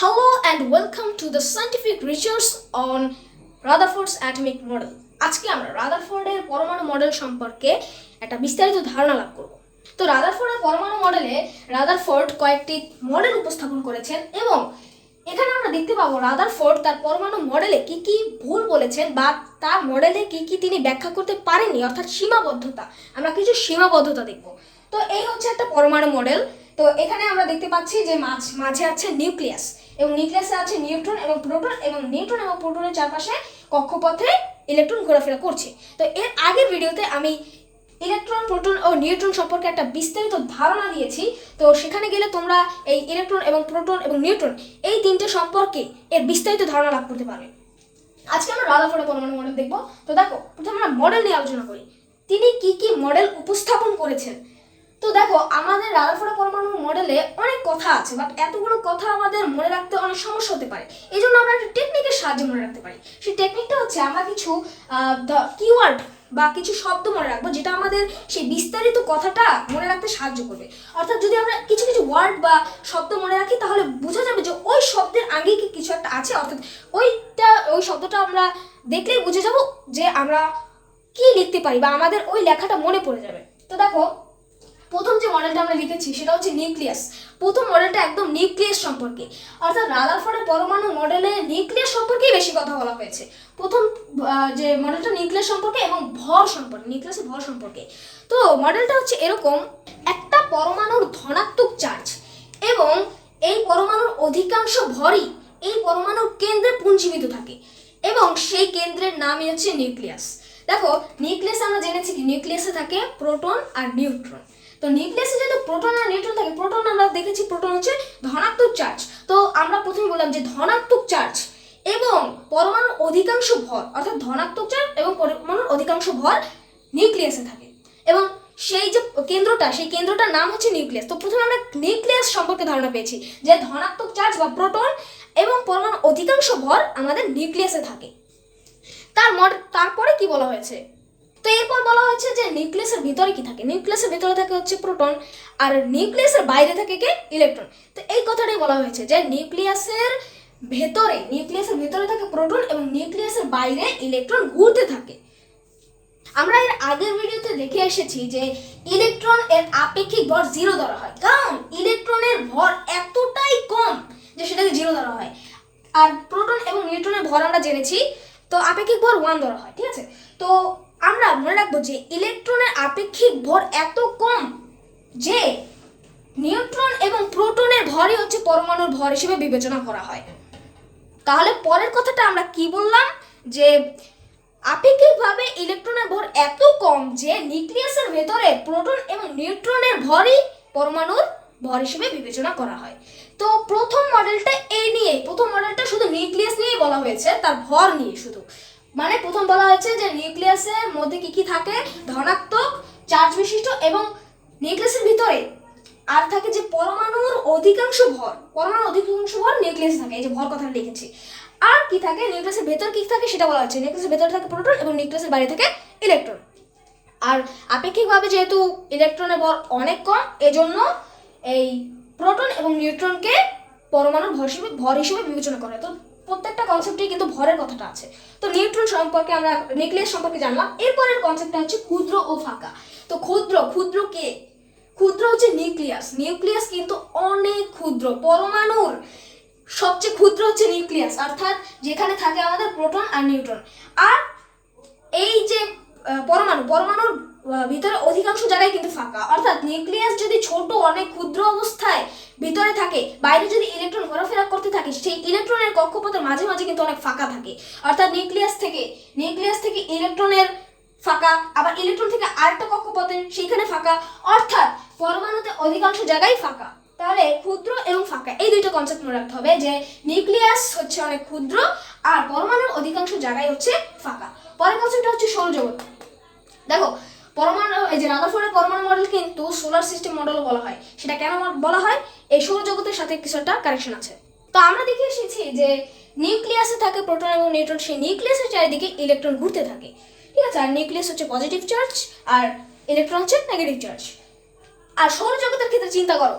Hello and welcome to the scientific research on Rutherford's atomic model. আজকে আমরা রাদারফোর্ডের পরমাণু model সম্পর্কে একটা বিস্তারিত ধারণা লাভ করব। তো রাদারফোর্ডের পরমাণু মডেলে রাদারফোর্ড কয়েকটি মডেল উপস্থাপন করেছেন এবং এখানে আমরা দেখতে পাবো রাদারফোর্ড তার পরমাণু মডেলে কি কি ভুল বলেছেন বা তার মডেলে কি কি তিনি ব্যাখ্যা করতে পারেননি, অর্থাৎ সীমাবদ্ধতা। আমরা কিছু সীমাবদ্ধতা দেখব। তো এই হচ্ছে একটা পরমাণু মডেল তো এখানে আমরা দেখতে পাচ্ছি যে মাঝ, মাঝে আছে নিউক্লিয়াস এবং নিউক্লিয়াসে আছে নিউট্রন এবং প্রোটন এবং নিউট্রন এবং প্রোটনের চারপাশে কক্ষপথে ইলেকট্রন ঘোরাফেরা করছে। তো এর আগের ভিডিওতে আমি ইলেকট্রন, প্রোটন ও নিউট্রন সম্পর্কে একটা বিস্তারিত ধারণা দিয়েছি। তো সেখানে গেলে তোমরা এই ইলেকট্রন এবং প্রোটন এবং নিউট্রন এই তিনটে সম্পর্কে এর বিস্তারিত ধারণা লাভ করতে পারবে। আজকে আমরা রাদারফোর্ডের পরমাণু মডেল দেখব। তো দেখো, প্রথমে আমরা মডেল নিয়ে আলোচনা করি। তিনি কি কি মডেল উপস্থাপন করেছেন? তো দেখো, আমাদের রাদারফোর্ডের পরমাণু মডেলে অনেক কথা আছে বাট এতগুলো কথা আমাদের মনে রাখতে অনেক সমস্যা হতে পারে। এই জন্য আমরা একটা টেকনিকের সাহায্যে মনে রাখতে পারি। সেই টেকনিকটা হচ্ছে আমরা কিছু কিওয়ার্ড বা কিছু শব্দ মনে রাখব, যেটা আমাদের সেই বিস্তারিত কথাটা মনে রাখতে সাহায্য করবে। অর্থাৎ যদি আমরা কিছু কিছু ওয়ার্ড বা শব্দ মনে রাখি, তাহলে বোঝা যাবে যে ওই শব্দের আগে কি কিছু একটা আছে, অর্থাৎ ওইটা, ওই শব্দটা আমরা দেখলেই বুঝে যাব যে আমরা কি লিখতে পারি বা আমাদের ওই লেখাটা মনে পড়ে যাবে। তো দেখো প্রথম যে মডেলটা আমরা লিখেছি, সেটা হচ্ছে নিউক্লিয়াস। প্রথম মডেলটা একদম নিউক্লিয়াস সম্পর্কে। অর্থাৎ রাদারফোর্ডের পরমাণু মডেলে নিউক্লিয়াস সম্পর্কেই বেশি কথা বলা হয়েছে। প্রথম যে মডেলটা নিউক্লিয়াস সম্পর্কে এবং ভর সম্পর্কে, নিউক্লিয়াসের ভর সম্পর্কে। তো মডেলটা হচ্ছে এরকম, একটা পরমাণুর ধনাত্মক চার্জ এবং এই পরমাণুর অধিকাংশ ভরই এই পরমাণুর কেন্দ্রে পুঞ্জীবিত থাকে এবং সেই কেন্দ্রের নামই হচ্ছে নিউক্লিয়াস। দেখো, নিউক্লিয়াস আমরা জেনেছি কি? নিউক্লিয়াসে থাকে প্রোটন আর নিউট্রন। তো নিউক্লিয়াসে যেহেতু প্রোটন আর নিউট্রন থাকে প্রোটন আমরা দেখেছি প্রোটন হচ্ছে ধনাত্মক চার্জ তো আমরা প্রথমে বললাম যে ধনাত্মক চার্জ এবং পরমাণুর অধিকাংশ ভর, অর্থাৎ ধনাত্মক চার্জ এবং পরমাণুর অধিকাংশ ভর নিউক্লিয়াসে থাকে। এবং সেই যে কেন্দ্রটা, সেই কেন্দ্রটার নাম হচ্ছে নিউক্লিয়াস তো প্রথমে আমরা নিউক্লিয়াস সম্পর্কে ধারণা পেয়েছি যে ধনাত্মক চার্জ বা প্রোটন এবং পরমাণুর অধিকাংশ ভর আমাদের নিউক্লিয়াসে থাকে। তার তারপরে কি বলা হয়েছে? তো এরপর বলা হয়েছে যে নিউক্লিয়াসের ভিতরে কি থাকে? নিউক্লিয়াসের ভিতরে থাকে হচ্ছে প্রোটন আর নিউক্লিয়াসের বাইরে থাকে কে? ইলেকট্রন তো এই কথাটাই বলা হয়েছে যে নিউক্লিয়াসের ভেতরে নিউক্লিয়াসের ভিতরে থাকে প্রোটন এবং নিউক্লিয়াসের বাইরে ইলেকট্রন ঘুরতে থাকে। আমরা এর আগের ভিডিওতে দেখে এসেছি যে ইলেকট্রন এর আপেক্ষিক ভর জিরো ধরা হয়। কারণ ইলেকট্রনের ভর এতটাই কম যে সেটাকে জিরো ধরা হয়। আর প্রোটন এবং নিউট্রনের ভর আমরা জেনেছি, তো আপেক্ষিক ভর ওয়ান ধরা হয়, ঠিক আছে? তো আমরা মনে রাখব যে ইলেকট্রনের আপেক্ষিক ভর এত কম যে নিউট্রন এবং প্রোটনের ভরই হচ্ছে পরমাণুর ভর হিসেবে বিবেচনা করা হয়। তাহলে পরের কথাটা আমরা কি বললাম? যে আপেক্ষিকভাবে ইলেকট্রনের ভর এত কম যে নিউক্লিয়াসের ভেতরে প্রোটন এবং নিউট্রনের ভরই পরমাণুর ভর হিসেবে বিবেচনা করা হয়। তো প্রথম মডেলটা এই নিয়ে, প্রথম মডেলটা শুধু নিউক্লিয়াস নিয়েই বলা হয়েছে, তার ভর নিয়ে শুধু। মানে প্রথম বলা হয়েছে যে নিউক্লিয়াসের মধ্যে কি কি থাকে? ধনাত্মক, চার্জ বিশিষ্ট এবং নিউক্লিয়াসের ভিতরে আর থাকে যে পরমাণুর অধিকাংশ ভর। পরমাণুর অধিকাংশ ভর নিউক্লিয়াস থাকে, এই যে ভর কথা লিখেছি। আর কি থাকে? নিউক্লিয়াসের ভেতর কি থাকে সেটা বলা হচ্ছে। নিউক্লিয়াসের ভেতরে থাকে প্রোটন এবং নিউক্লিয়াসের বাইরে থাকে ইলেকট্রন। আর আপেক্ষিকভাবে যেহেতু ইলেকট্রনের ভর অনেক কম, এজন্য এই প্রোটন এবং নিউট্রনকে পরমাণুর ভর হিসেবে ভর হিসেবে বিবেচনা করা তো প্রত্যেকটা কনসেপ্টেই কিন্তু ভরের কথাটা আছে। তো নিউট্রন সম্পর্কে আমরা নিউক্লিয়াস সম্পর্কে জানলাম। এরপরের কনসেপ্টটা হচ্ছে ক্ষুদ্র ও ফাঁকা। তো ক্ষুদ্র ক্ষুদ্র কে? ক্ষুদ্র হচ্ছে নিউক্লিয়াস নিউক্লিয়াস কিন্তু অনেক ক্ষুদ্র, পরমাণুর। সবচেয়ে ক্ষুদ্র হচ্ছে নিউক্লিয়াস অর্থাৎ যেখানে থাকে আমাদের প্রোটন আর নিউট্রন আর এই যে পরমাণু, পরমাণুর ভিতরে অধিকাংশ জায়গায় কিন্তু ফাঁকা। অর্থাৎ নিউক্লিয়াস যদি ছোট, অনেক ক্ষুদ্র অবস্থায় ভিতরে থাকে, বাইরে যদি ইলেকট্রন ঘোরাফেরা করতে থাকে, সেই ইলেকট্রনের কক্ষপথের মাঝে মাঝে কিন্তু অনেক ফাঁকা থাকে। অর্থাৎ নিউক্লিয়াস থেকে নিউক্লিয়াস থেকে ইলেকট্রনের ফাঁকা, আবার ইলেকট্রন থেকে আরেকটা কক্ষপথে সেইখানে ফাঁকা। অর্থাৎ পরমাণুতে অধিকাংশ জায়গায় ফাঁকা। তাহলে ক্ষুদ্র এবং ফাঁকা, এই দুইটা কনসেপ্ট মনে রাখতে হবে যে নিউক্লিয়াস হচ্ছে অনেক ক্ষুদ্র, আর পরমাণুর অধিকাংশ জায়গায় হচ্ছে ফাঁকা। পরের কনসেপ্টটা হচ্ছে সৌরজগৎ। দেখো পরমাণু, এই যে রাদারফোর্ডের পরমাণু মডেল কিন্তু সোলার সিস্টেম মডেলও বলা হয়। সেটা কেন বলা হয়? এই সৌরজগতের সাথে কিছু একটা কানেকশন আছে। তো আমরা দেখে এসেছি যে নিউক্লিয়াসে থাকে প্রোটন এবং নিউট্রন সেই নিউক্লিয়াসের চারিদিকে ইলেকট্রন ঘুরতে থাকে। ঠিক আছে? আর নিউক্লিয়াস হচ্ছে পজিটিভ চার্জ আর ইলেকট্রন হচ্ছে নেগেটিভ চার্জ আর সৌরজগতের ক্ষেত্রে চিন্তা করো,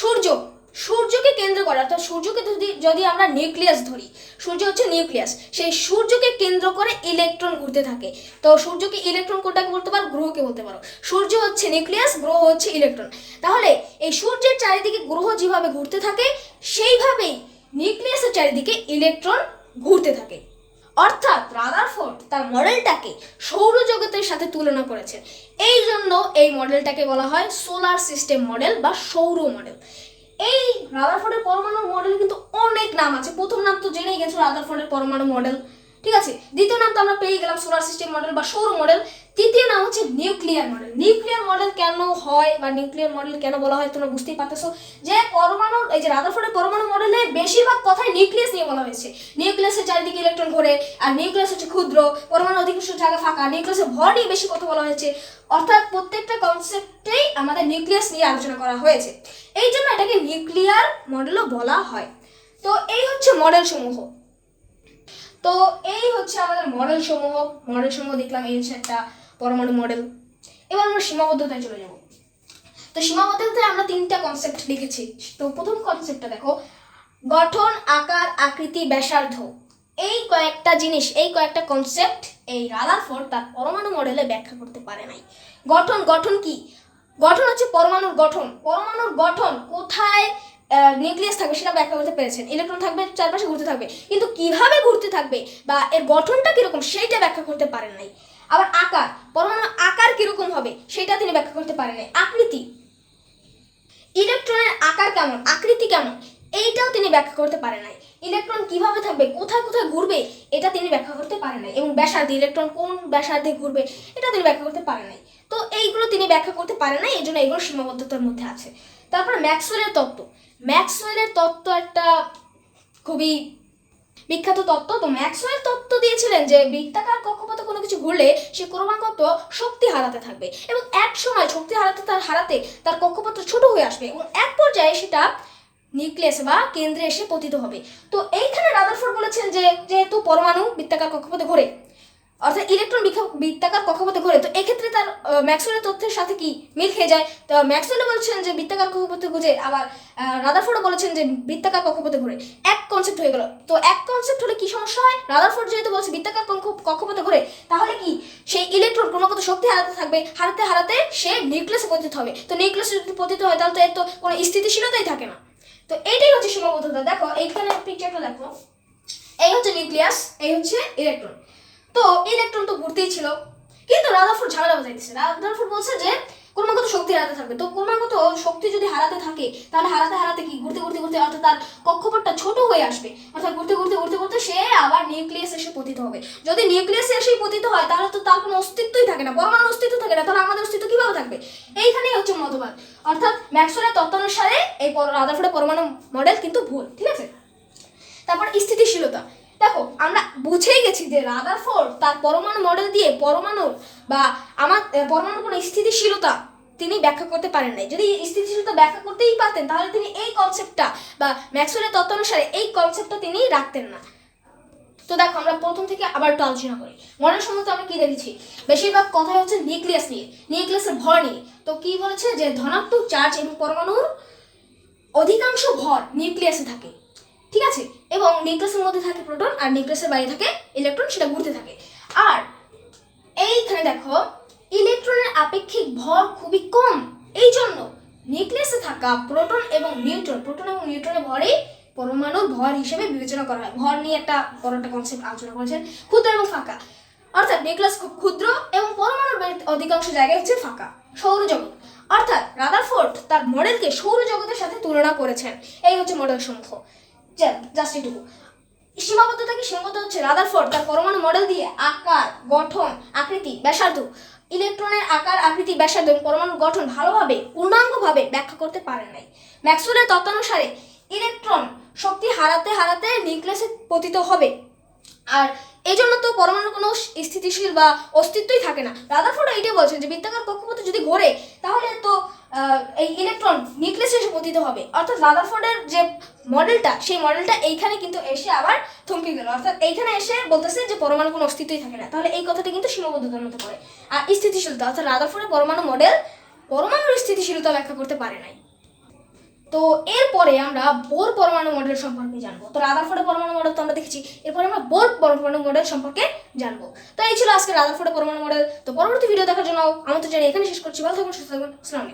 সূর্য সূর্যকে কেন্দ্র করে, অর্থাৎ সূর্যকে যদি যদি আমরা নিউক্লিয়াস ধরি, সূর্য হচ্ছে নিউক্লিয়াস, সেই সূর্যকে কেন্দ্র করে ইলেকট্রন ঘুরতে থাকে। তো সূর্যকে ইলেকট্রন কোনটাকে বলতে পারো? গ্রহকে বলতে পারো। সূর্য হচ্ছে নিউক্লিয়াস, গ্রহ হচ্ছে ইলেকট্রন। তাহলে এই সূর্যের চারিদিকে গ্রহ যেভাবে ঘুরতে থাকে, সেইভাবেই নিউক্লিয়াসের চারিদিকে ইলেকট্রন ঘুরতে থাকে। অর্থাৎ রাদারফোর্ড তার মডেলটাকে সৌরজগতের সাথে তুলনা করেছেন এই জন্য এই মডেলটাকে বলা হয় সোলার সিস্টেম মডেল বা সৌর মডেল। এই রাদারফোর্ডের পরমাণু মডেল কিন্তু অনেক নাম আছে। প্রথম নাম তো জেনেই গেছো রাদারফোর্ডের পরমাণু মডেল ঠিক আছে? দ্বিতীয় নাম তো আমরা পেয়ে গেলাম সোলার সিস্টেম মডেল বা সৌর মডেল তৃতীয় নাম হচ্ছে নিউক্লিয়ার মডেল নিউক্লিয়ার মডেল কেন হয় বা নিউক্লিয়ার মডেল কেন বলা হয় তোমরা বুঝতেই পারতেছো যে পরমাণু এই যে রাদারফোর্ডের পরমাণু মডেলে বেশিরভাগ কথাই নিউক্লিয়াস নিয়ে বলা হয়েছে। নিউক্লিয়াসের চারিদিকে ইলেকট্রন ঘোরে, আর নিউক্লিয়াস হচ্ছে ক্ষুদ্র, পরমাণু অধিকাংশ জায়গা ফাঁকা নিউক্লিয়াসের ভর নিয়ে বেশি কথা বলা হয়েছে। অর্থাৎ প্রত্যেকটা কনসেপ্টেই আমাদের নিউক্লিয়াস নিয়ে আলোচনা করা হয়েছে। এই জন্য এটাকে নিউক্লিয়ার মডেলও বলা হয়। তো এই হচ্ছে মডেল সমূহ। তো এই হচ্ছে আমাদের মডেল সমূহ। মডেল সমূহ দেখলাম এই হচ্ছে একটা পরমাণু মডেল এবার আমরা সীমাবদ্ধতায় চলে যাব। তো সীমাবদ্ধতায় আমরা তিনটা কনসেপ্ট লিখেছি। তো প্রথম কনসেপ্টটা দেখো, গঠন, আকার, আকৃতি, ব্যাসার্ধ। এই কয়েকটা জিনিস, এই কয়েকটা কনসেপ্ট এই রাদারফোর্ড তার পরমাণু মডেলে ব্যাখ্যা করতে পারে নাই। গঠন গঠন কি? গঠন হচ্ছে পরমাণুর গঠন। পরমাণুর গঠন কোথায় নিউক্লিয়াস থাকবে সেটা ব্যাখ্যা করতে পেরেছেন। ইলেকট্রন থাকবে, চারপাশে ঘুরতে থাকবে। কিন্তু কীভাবে ঘুরতে থাকবে বা এর গঠনটা কীরকম সেইটা ব্যাখ্যা করতে পারেন নাই। আবার আকার, পরমাণুর আকার কীরকম হবে সেটা তিনি ব্যাখ্যা করতে পারেন নাই। আকৃতি ইলেকট্রনের আকার কেমন? আকৃতি কেমন? এইটাও তিনি ব্যাখ্যা করতে পারে নাই। ইলেকট্রন কীভাবে থাকবে? কোথায় কোথায় ঘুরবে? এটা তিনি ব্যাখ্যা করতে পারে নাই। এবং ব্যাসার্ধে, ইলেকট্রন কোন ব্যাসার্ধে ঘুরবে? এটা তিনি ব্যাখ্যা করতে পারে নাই। তো এইগুলো তিনি ব্যাখ্যা করতে পারেন নাই এই জন্য এইগুলো সীমাবদ্ধতার মধ্যে আছে। তারপর ম্যাক্সওয়েলের তত্ত্ব। ম্যাক্সওয়েলের তত্ত্ব একটা খুবই বিখ্যাত তত্ত্ব তো ম্যাক্সওয়েল তত্ত্ব দিয়েছিলেন যে বৃত্তাকার কক্ষপথে কোনো কিছু ঘুরলে সে ক্রমাগত শক্তি হারাতে থাকবে এবং এক সময় শক্তি হারাতে তার হারাতে তার কক্ষপথ ছোট হয়ে আসবে এবং এক পর্যায়ে সেটা নিউক্লিয়াস বা কেন্দ্রে এসে পতিত হবে। তো এইখানে রাদারফোর্ড বলেছেন যে যেহেতু পরমাণু বৃত্তাকার কক্ষপথে ঘোরে অর্থাৎ ইলেকট্রন বৃত্তাকার কক্ষপথে ঘোরে। তো এক্ষেত্রে তার ম্যাক্সওয়েলের তথ্যের সাথে কি মিল খেয়ে যায়? তো ম্যাক্সওয়েল বলছেন যে বৃত্তাকার কক্ষপথে ঘুরে, আবার রাদারফোর্ডও বলেছেন যে বৃত্তাকার কক্ষপথে ঘুরে। এক কনসেপ্ট হয়ে গেল। তো এক কনসেপ্ট হলে কি সমস্যা হয়? রাদারফোর্ড যেহেতু বলছে বৃত্তাকার কক্ষ- কক্ষপথে ঘুরে, তাহলে কি সেই ইলেকট্রন ক্রমাগত শক্তি হারাতে থাকবে? হারাতে হারাতে সে নিউক্লিয়াসে পতিত হবে। তো নিউক্লিয়াসে যদি পতিত হয়, তাহলে তো এর তো কোনো স্থিতিশীলতাই থাকে না। তো এইটাই হচ্ছে সীমাবদ্ধতা। দেখো, এইখানে পিকচারটা দেখো। এই হচ্ছে নিউক্লিয়াস এই হচ্ছে ইলেকট্রন তো ইলেকট্রন তো ঘুরতেই ছিল। কিন্তু রাদারফোর্ড ঝামেলা বাজাইতেছে রাদারফোর্ড বলছে যে, ক্রমাগত শক্তি হারাতে থাকবে। তো ক্রমাগত শক্তি যদি হারাতে থাকে, তাহলে হারাতে হারাতে কি ঘুরতে ঘুরতে ঘুরতে অর্থাৎ তার কক্ষপথটা ছোট হয়ে আসবে। অর্থাৎ ঘুরতে ঘুরতে ঘুরতে ঘুরতে সে আবার নিউক্লিয়াস এসে পতিত হবে। যদি নিউক্লিয়াসে এসেই পতিত হয়, তাহলে তো তার কোনো অস্তিত্বই থাকে না। পরমাণু অস্তিত্ব থাকে না। তাহলে আমাদের অস্তিত্ব কীভাবে থাকবে? এইখানেই হচ্ছে মতবাদ। অর্থাৎ ম্যাক্সওয়েলের তত্ত্বানুসারে এই রাদারফোর্ডের পরমাণু মডেল কিন্তু ভুল, ঠিক আছে? তারপর স্থিতিশীলতা। দেখো আমরা বুঝেই গেছি যে রাদারফোর্ড তার পরমাণু মডেল দিয়ে পরমাণু বা আমার আহ, পরমাণু কোনো স্থিতিশীলতা তিনি ব্যাখ্যা করতে পারেন নাই। যদি স্থিতিশীলতা ব্যাখ্যা করতেই পারতেন তাহলে তিনি এই কনসেপ্টটা বা ম্যাক্সওয়েলের তত্ত্ব অনুসারে এই কনসেপ্টটা তিনি রাখতেন না। তো দেখো আমরা প্রথম থেকে আবার একটু আলোচনা করি। মডেল সম্বন্ধে আমরা কি দেখেছি? বেশিরভাগ কথাই হচ্ছে নিউক্লিয়াস নিয়ে নিউক্লিয়াসের ভর নিয়ে। তো কি বলেছে? যে ধনাত্মক চার্জ এবং পরমাণুর অধিকাংশ ভর নিউক্লিয়াসে থাকে। ঠিক আছে? এবং নিউক্লিয়াসের মধ্যে থাকে প্রোটন আর নিউক্লিয়াসের বাইরে থাকে ইলেকট্রন, সেটা ঘুরতে থাকে। আর এইখানে দেখো, ইলেকট্রনের আপেক্ষিক ভর খুবই কম। এই জন্য নিউক্লিয়াসে থাকা প্রোটন এবং নিউট্রন, প্রোটন এবং নিউট্রনের ভরে পরমাণুর ভর হিসেবে বিবেচনা করা হয়। ভর নিয়ে একটা বড় একটা কনসেপ্ট আলোচনা করেছেন, ক্ষুদ্র এবং ফাঁকা। অর্থাৎ নিউক্লিয়াস খুব ক্ষুদ্র এবং পরমাণুর অধিকাংশ জায়গায় হচ্ছে ফাঁকা, সৌরজগৎ। অর্থাৎ রাদারফোর্ড তার মডেলকে সৌরজগতের সাথে তুলনা করেছেন। এই হচ্ছে মডেল সমূহ জাস্ট এটুকু সীমাবদ্ধতা কি? সীমাবদ্ধ হচ্ছে রাদারফোর্ড তার পরমাণু মডেল দিয়ে আকার, গঠন, আকৃতি, ব্যাসার্ধ ইলেকট্রনের আকার, আকৃতি, ব্যাসার্ধ এবং পরমাণুর গঠন ভালোভাবে, পূর্ণাঙ্গভাবে ব্যাখ্যা করতে পারেন নাই। ম্যাক্সওয়েলের তত্ত্বানুসারে ইলেকট্রন শক্তি হারাতে হারাতে নিউক্লিয়াসে পতিত হবে। আর এই জন্য তো পরমাণু কোনো স্থিতিশীল বা অস্তিত্বই থাকে না। রাদারফোর্ড এইটাই বলছেন যে, বৃত্তাকার কক্ষপথে যদি ঘোরে, তাহলে তো এই ইলেকট্রন নিউক্লিয়াসে এসে পতিত হবে। অর্থাৎ রাদারফোর্ডের যে মডেলটা সেই মডেলটা এইখানে কিন্তু এসে আবার থমকে গেল। অর্থাৎ এইখানে এসে বলতেছে যে পরমাণু কোনো অস্তিত্বই থাকে না। তাহলে এই কথাটা কিন্তু সীমাবদ্ধতার মধ্যে পড়ে। আর স্থিতিশীলতা, অর্থাৎ রাদারফোর্ডের পরমাণু মডেল পরমাণুর স্থিতিশীলতা ব্যাখ্যা করতে পারে নাই। তো এরপরে আমরা বোর পরমাণু মডেল সম্পর্কে জানব। তো রাদারফোর্ডের পরমাণু মডেল তো আমরা দেখেছি। এরপরে আমরা বোর পরমাণু মডেল সম্পর্কে জানব। তো এই ছিল আজকে রাদারফোর্ডের পরমাণু মডেল তো পরবর্তী ভিডিও দেখার জন্য আমন্ত্রণ জানি এখানে শেষ করছি। ভালো থাকুন, সুস্থ থাকুন। আসসালামু আলাইকুম।